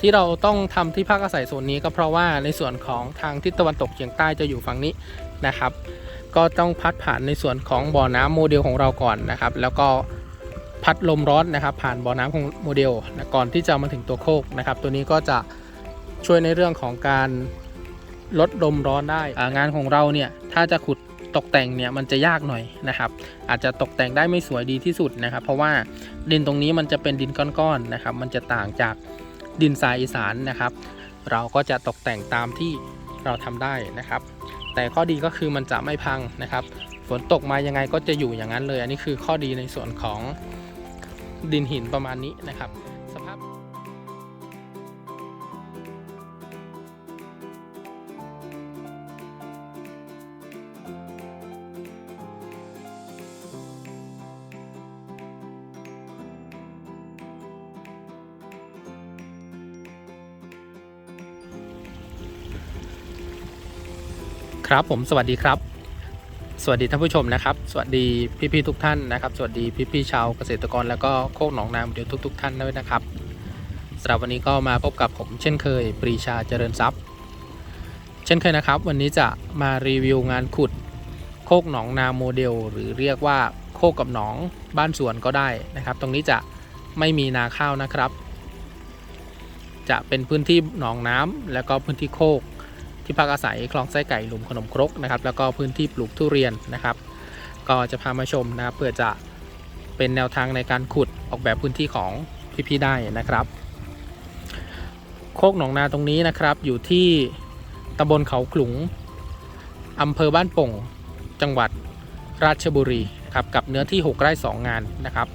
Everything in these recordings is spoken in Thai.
ที่เราต้องทำที่พักอาศัยโซนนี้ก็เพราะว่าในส่วนของทางทิศตะวันตกเฉียงใต้จะอยู่ฝั่งนี้นะครับ ก็ต้องพัดผ่านในส่วนของบ่อน้ำโมเดลของเราก่อนนะครับ แล้วก็พัดลมร้อนนะครับ ผ่านบ่อน้ำของโมเดลนะก่อนที่จะมาถึงตัวโคกนะครับ ตัวนี้ก็จะช่วยในเรื่องของการลดลมร้อนได้งานของเราเนี่ยถ้าจะขุดตกแต่งเนี่ยมันจะยากหน่อยนะครับ อาจจะตกแต่งได้ไม่สวยดีที่สุดนะครับ เพราะว่าดินตรงนี้มันจะเป็นดินก้อนๆนะครับ มันจะต่างจาก ดินทรายอีสานนะครับ เราก็จะตกแต่งตามที่เราทำได้นะครับ แต่ข้อดีก็คือมันจะไม่พังนะครับ ฝนตกมายังไงก็จะอยู่อย่างนั้นเลย อันนี้คือข้อดีในส่วนของดินหินประมาณนี้นะครับ ครับผมสวัสดีครับ สวัสดีท่านผู้ชมนะครับ สวัสดีพี่ๆทุกท่านนะครับ สวัสดีพี่ๆชาวเกษตรกรแล้วก็โคกหนองนาเดียวทุก ๆ ท่านด้วยนะครับสำหรับวันนี้ก็มาพบกับผมเช่นเคย ปรีชาเจริญทรัพย์ เช่นเคยนะครับ วันนี้จะมารีวิวงานขุด โคกหนองนาโมเดล หรือเรียกว่าโคกกับหนองบ้านสวนก็ได้นะครับ ตรงนี้จะไม่มีนาข้าวนะครับ จะเป็นพื้นที่หนองน้ำแล้วก็พื้นที่โคก ที่พักอาศัยคลองไส้ไก่หลุมขนมครกนะครับแล้วก็พื้นที่ปลูกทุเรียนนะครับ ก็จะพามาชมนะครับเพื่อจะเป็นแนวทางในการขุดออกแบบพื้นที่ของพี่ๆได้นะครับ โคกหนองนาตรงนี้นะครับ อยู่ที่ตำบลเขาขลุงอำเภอบ้านโป่งจังหวัดราชบุรีครับกับเนื้อที่ 6 ไร่2 งานนะครับ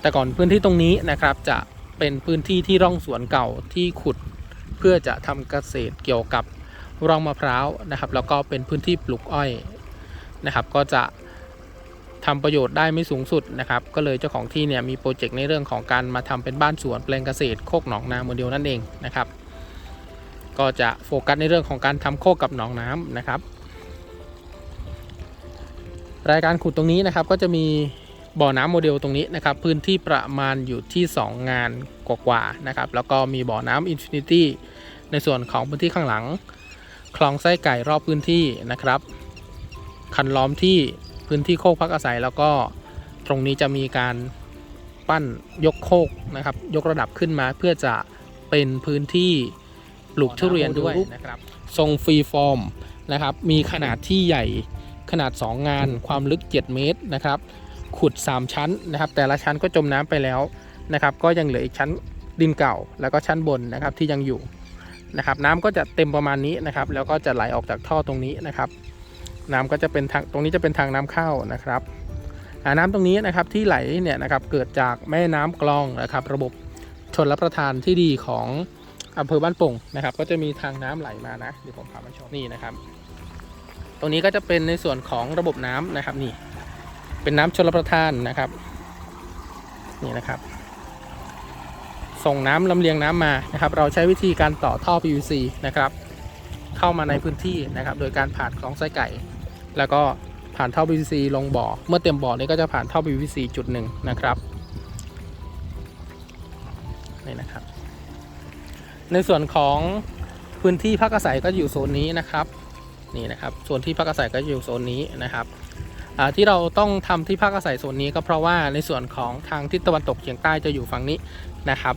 แต่ก่อนพื้นที่ตรงนี้นะครับจะเป็นพื้นที่ที่ร่องสวนเก่าที่ขุด เพื่อจะทำเกษตรเกี่ยวกับ ร่องมะพร้าวนะครับแล้วก็เป็นพื้นที่ปลูกอ้อยนะครับ ก็จะทำประโยชน์ได้ไม่สูงสุดนะครับ ก็เลยเจ้าของที่เนี่ยมีโปรเจกต์ในเรื่องของการมาทำเป็นบ้านสวนแปลงเกษตรโคกหนองนาโมเดลนั่นเองนะครับ ก็จะโฟกัสในเรื่องของการทำโคกกับหนองน้ำนะครับ รายการขุดตรงนี้นะครับก็จะมีบ่อน้ำโมเดลตรงนี้นะครับ พื้นที่ประมาณอยู่ที่ 2 งานกว่าๆนะครับ แล้วก็มีบ่อน้ำอินฟินิตี้ในส่วนของพื้นที่ข้างหลัง คลองไส้ไก่รอบพื้นที่นะครับ คันล้อมที่พื้นที่โคกพักอาศัย แล้วก็ตรงนี้จะมีการปั้นยกโคกนะครับ ยกระดับขึ้นมาเพื่อจะเป็นพื้นที่ปลูกทุเรียนด้วยนะครับ ทรงฟรีฟอร์มนะครับ มีขนาดที่ใหญ่ขนาด 2 งานความลึก 7 เมตรนะครับ ขุด 3 ชั้นนะครับ แต่ละชั้นก็จมน้ำไปแล้วนะครับ ก็ยังเหลืออีกชั้นดินเก่าแล้วก็ชั้นบนนะครับที่ยังอยู่ นะครับ น้ำก็จะเต็มประมาณนี้นะครับ แล้วก็จะไหลออกจากท่อตรงนี้นะครับ น้ำก็จะเป็นทางตรงนี้จะเป็นทางน้ำเข้านะครับน้ำตรงนี้นะครับที่ไหลเนี่ยนะครับเกิดจากแม่น้ำกลองนะครับ ระบบชนรับประทานที่ดีของอำเภอบ้านโป่งนะครับ ก็จะมีทางน้ำไหลมานะเดี๋ยวผมพามาชมนี่นะครับ ตรงนี้ก็จะเป็นในส่วนของระบบน้ำนะครับนี่ เป็นน้ำชนรับประทานนะครับ นี่นะครับ ส่งน้ำลำเลียงน้ำมานะครับเราใช้วิธีการต่อท่อ PVC นะครับเข้ามาในพื้นที่นะครับโดยการผ่านคลองไส้ไก่ แล้วก็ผ่านท่อ PVC ลงบ่อ เมื่อเต็มบ่อนี้ก็จะผ่านท่อ PVC จุดหนึ่งนะครับนี่นะครับ ในส่วนของพื้นที่พักอาศัยก็อยู่โซนนี้นะครับนี่นะครับส่วนที่พักอาศัยก็อยู่โซนนี้นะครับที่เราต้องทำที่พักอาศัยโซนนี้ก็เพราะว่าในส่วนของทางทิศตะวันตกเฉียงใต้จะอยู่ฝั่งนี้นะครับ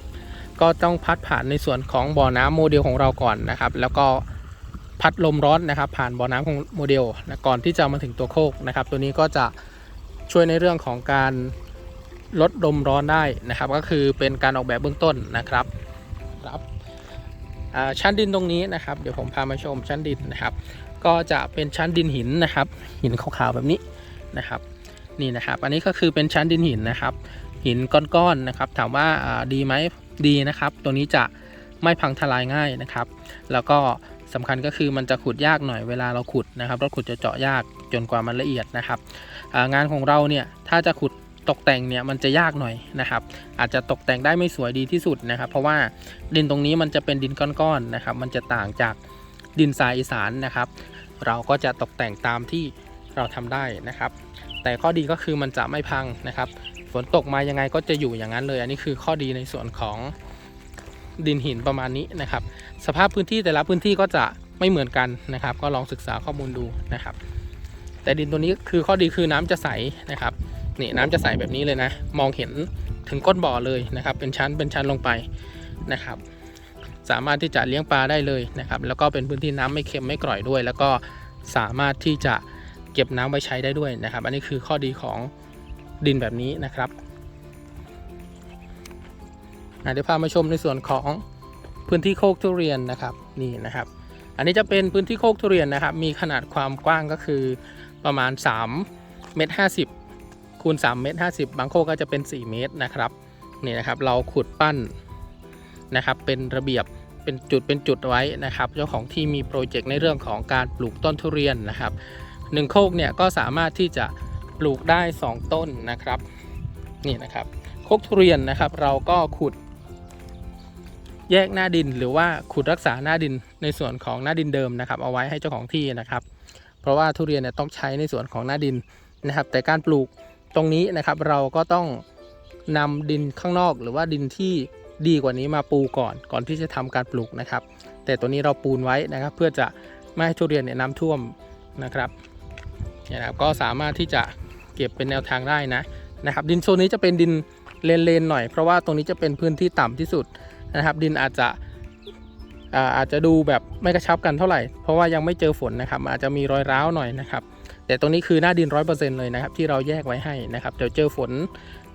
ก็ต้องพัดผ่านในส่วนของบ่อน้ำโมเดลของเราก่อนนะครับ แล้วก็พัดลมร้อนนะครับ ผ่านบ่อน้ำของโมเดลนะก่อนที่จะมาถึงตัวโคกนะครับ ตัวนี้ก็จะช่วยในเรื่องของการลดลมร้อนได้นะครับ ก็คือเป็นการออกแบบเบื้องต้นนะครับครับชั้นดินตรงนี้นะครับ เดี๋ยวผมพามาชมชั้นดินนะครับ ก็จะเป็นชั้นดินหินนะครับ หินขาวๆแบบนี้นะครับ นี่นะครับ อันนี้ก็คือเป็นชั้นดินหินนะครับ หินก้อนๆนะครับ ถามว่าดีไหม ดีนะครับ ตัวนี้จะไม่พังทลายง่ายนะครับ แล้วก็สำคัญก็คือมันจะขุดยากหน่อยเวลาเราขุดนะครับราขุดจะเจาะยากจนกว่ามันละเอียดนะครับงานของเราเนี่ยถ้าจะขุดตกแต่งเนี่ยมันจะยากหน่อยนะครับ อาจจะตกแต่งได้ไม่สวยดีที่สุดนะครับ เพราะว่าดินตรงนี้มันจะเป็นดินก้อนๆนะครับ มันจะต่างจากดินทรายอีสานนะครับ เราก็จะตกแต่งตามที่เราทำได้นะครับ แต่ข้อดีก็คือมันจะไม่พังนะครับ ฝนตกมายังไงก็จะอยู่อย่างนั้นเลย อันนี้คือข้อดีในส่วนของดินหินประมาณนี้นะครับ สภาพพื้นที่แต่ละพื้นที่ก็จะไม่เหมือนกันนะครับ ก็ลองศึกษาข้อมูลดูนะครับ แต่ดินตัวนี้คือข้อดีคือน้ำจะใสนะครับนี่น้ำจะใสแบบนี้เลยนะ มองเห็นถึงก้นบ่อเลยนะครับ เป็นชั้นเป็นชั้นลงไปนะครับ สามารถที่จะเลี้ยงปลาได้เลยนะครับ แล้วก็เป็นพื้นที่น้ำไม่เค็มไม่กร่อยด้วย แล้วก็สามารถที่จะเก็บน้ำไว้ใช้ได้ด้วยนะครับ อันนี้คือข้อดีของ ดินแบบนี้นะครับเดี๋ยวพามาชมในส่วนของพื้นที่โคกทุเรียนนะครับนี่นะครับ อันนี้จะเป็นพื้นที่โคกทุเรียนนะครับ มีขนาดความกว้างก็คือประมาณ3เมตร50คูณ3เมตร50บางโคกก็จะเป็น 4 เมตรนะครับนี่นะครับเราขุดปั้นนะครับเป็นระเบียบเป็นจุดเป็นจุดไว้นะครับ เจ้าของที่มีโปรเจกต์ในเรื่องของการปลูกต้นทุเรียนนะครับหนึ่งโคกเนี่ยก็สามารถที่จะ ปลูกได้ 2 ต้นนะครับ นี่นะครับโคกทุเรียนนะครับ เราก็ขุด แยกหน้าดินหรือว่าขุดรักษาหน้าดินในส่วนของหน้าดินเดิมนะครับ เอาไว้ให้เจ้าของที่นะครับ เพราะว่าทุเรียนเนี่ยต้องใช้ในส่วนของหน้าดินนะครับ แต่การปลูกตรงนี้นะครับ เราก็ต้องนำดินข้างนอก หรือว่าดินที่ดีกว่านี้มาปูก่อนก่อนที่จะทำการปลูกนะครับ แต่ตัวนี้เราปูนไว้นะครับ เพื่อจะไม่ให้ทุเรียนเนี่ยน้ำท่วมนะครับ เนี่ยนะครับก็สามารถที่จะเก็บเป็นแนวทางได้นะนะครับ ดินโซนนี้จะเป็นดินเลนๆหน่อย เพราะว่าตรงนี้จะเป็นพื้นที่ต่ำที่สุดนะครับ ดินอาจจะอาอาจจะดูแบบไม่กระชับกันเท่าไหร่ เพราะว่ายังไม่เจอฝนนะครับ อาจจะมีรอยร้าวหน่อยนะครับ แต่ตรงนี้คือหน้าดินร้อยเปอร์เซ็นต์เลยนะครับ ที่เราแยกไว้ให้นะครับเดี๋ยวเจอฝน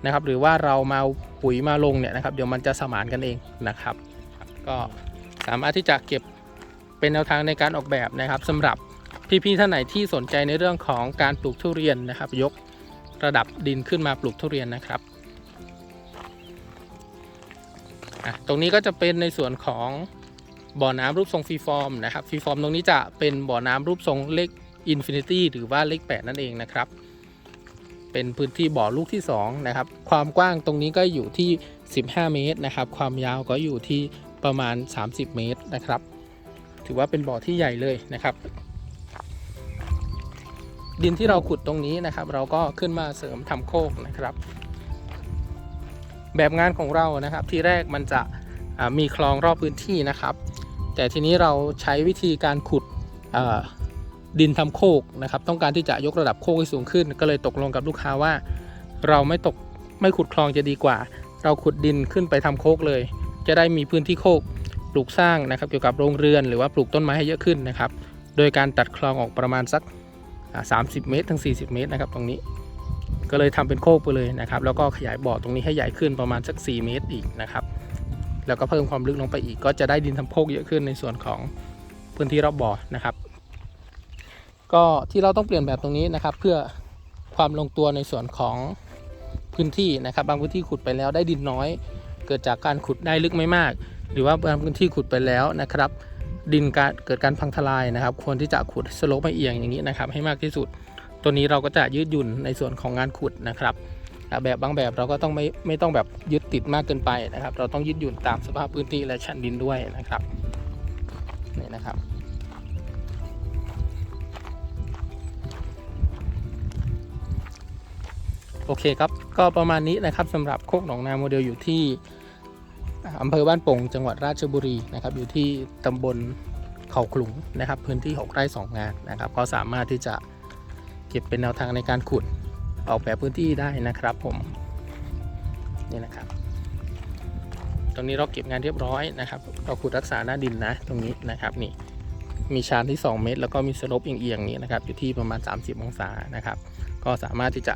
นะครับ หรือว่าเรามาเอาปุ๋ยมาลงเนี่ยนะครับ เดี๋ยวมันจะสมานกันเองนะครับ ก็สามารถที่จะเก็บเป็นแนวทางในการออกแบบนะครับสำหรับ พี่ๆท่านไหนที่สนใจในเรื่องของการปลูกทุเรียนนะครับ ยกระดับดินขึ้นมาปลูกทุเรียนนะครับตรงนี้ก็จะเป็นในส่วนของบ่อน้ำรูปทรงฟรีฟอร์มนะครับฟรีฟอร์มตรงนี้จะเป็นบ่อน้ำรูปทรงเลขอินฟินิตี้หรือว่าเลข 8 นั่นเองนะครับ เป็นพื้นที่บ่อลูกที่2นะครับ ความกว้างตรงนี้ก็อยู่ที่ 15 เมตรนะครับ ความยาวก็อยู่ที่ประมาณ 30 เมตรนะครับ ถือว่าเป็นบ่อที่ใหญ่เลยนะครับ ดินที่เราขุดตรงนี้นะครับ เราก็ขึ้นมาเสริมทำโคกนะครับ แบบงานของเรานะครับ ที่แรกมันจะมีคลองรอบพื้นที่นะครับ แต่ทีนี้เราใช้วิธีการขุดดินทำโคกนะครับ ต้องการที่จะยกระดับโคกให้สูงขึ้น ก็เลยตกลงกับลูกค้าว่า เราไม่ตกไม่ขุดคลองจะดีกว่า เราขุดดินขึ้นไปทำโคกเลย จะได้มีพื้นที่โคกปลูกสร้างนะครับ เกี่ยวกับโรงเรือนหรือว่าปลูกต้นไม้ให้เยอะขึ้นนะครับ โดยการตัดคลองออกประมาณสัก 30 เมตรถึง 40 เมตรนะครับตรงนี้ก็เลยทำเป็นโคกไปเลยนะครับแล้วก็ขยายบ่อตรงนี้ให้ใหญ่ขึ้นประมาณสัก 4 เมตรอีกนะครับแล้วก็เพิ่มความลึกลงไปอีก ก็จะได้ดินทำโคกเยอะขึ้นในส่วนของพื้นที่รอบบ่อนะครับ ก็ที่เราต้องเปลี่ยนแบบตรงนี้นะครับ เพื่อความลงตัวในส่วนของพื้นที่นะครับ บางพื้นที่ขุดไปแล้วได้ดินน้อย เกิดจากการขุดได้ลึกไม่มาก หรือว่าบางพื้นที่ขุดไปแล้วนะครับ ดินการเกิดการพังทลายนะครับ ควรที่จะขุดสโลปไม่เอียงอย่างนี้นะครับ ให้มากที่สุด ตัวนี้เราก็จะยืดหยุ่นในส่วนของงานขุดนะครับ แบบบางแบบเราก็ต้องไม่ไม่ต้องแบบยึดติดมากเกินไปนะครับ เราต้องยืดหยุ่นตามสภาพพื้นที่และชั้นดินด้วยนะครับนี่นะครับโอเคครับ ก็ประมาณนี้นะครับสำหรับโคกหนองนาโมเดลอยู่ที่ อำเภอบ้านโป่งจังหวัดราชบุรีนะครับ อยู่ที่ตำบลเขาขลุงนะครับ พื้นที่ 6 ไร่ 2 งานนะครับ ก็สามารถที่จะเก็บเป็นแนวทางในการขุดออกแบบพื้นที่ได้นะครับผมนี่นะครับ ตรงนี้เราเก็บงานเรียบร้อยนะครับ เราขุดรักษาหน้าดินนะ ตรงนี้นะครับนี่มีชานที่ 2 เมตร แล้วก็มีสลปเอียงๆนี้นะครับ อยู่ที่ประมาณ 30 องศานะครับ ก็สามารถที่จะ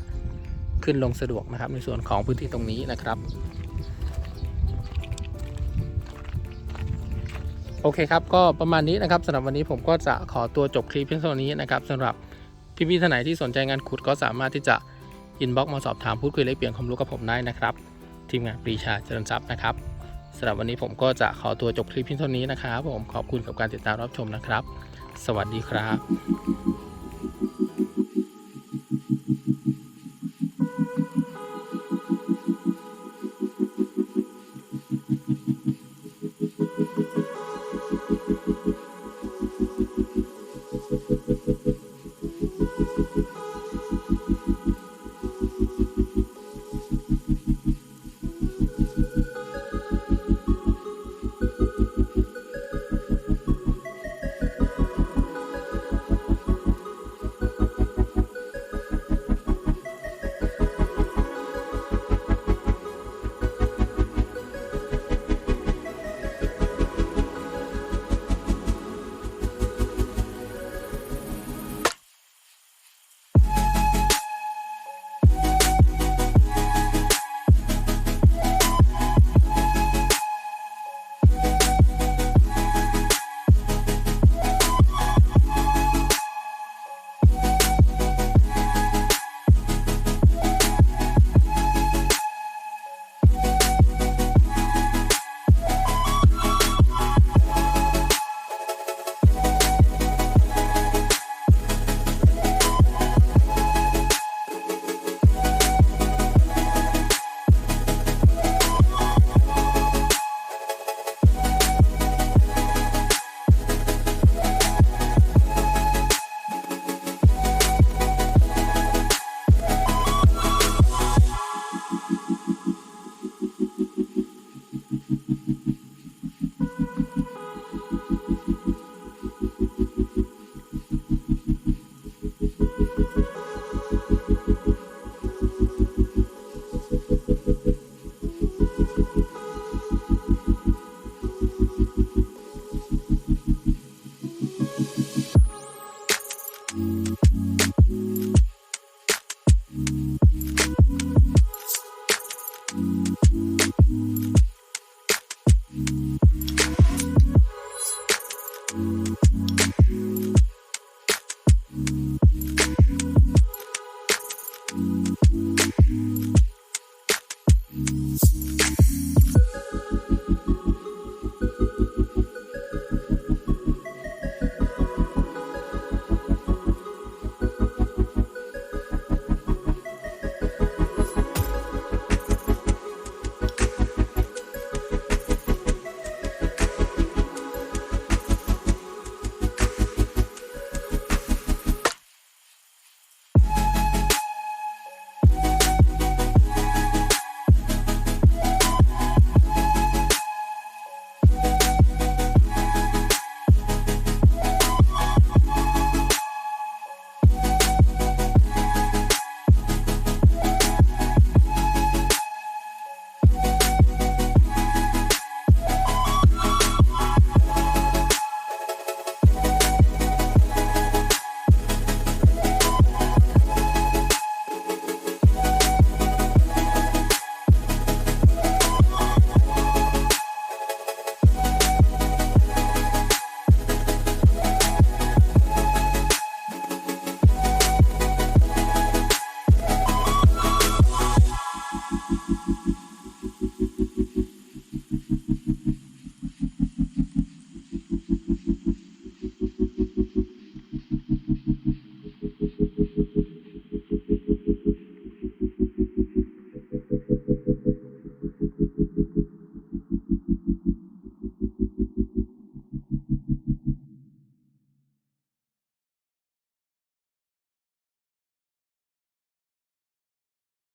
ขึ้นลงสะดวกนะครับ ในส่วนของพื้นที่ตรงนี้นะครับ โอเคครับ ก็ประมาณนี้นะครับสำหรับวันนี้ผมก็จะขอตัวจบคลิปเพียงเท่านี้นะครับสำหรับพี่ๆท่านไหนที่สนใจงานขุดก็สามารถที่จะอินบ็อกมาสอบถามพูดคุยแลกเปลี่ยนความรู้กับผมได้นะครับ ทีมงานปรีชาเจริญทรัพย์นะครับสำหรับวันนี้ผมก็จะขอตัวจบคลิปเพียงเท่านี้นะครับผมขอบคุณกับการติดตามรับชมนะครับ สวัสดีครับ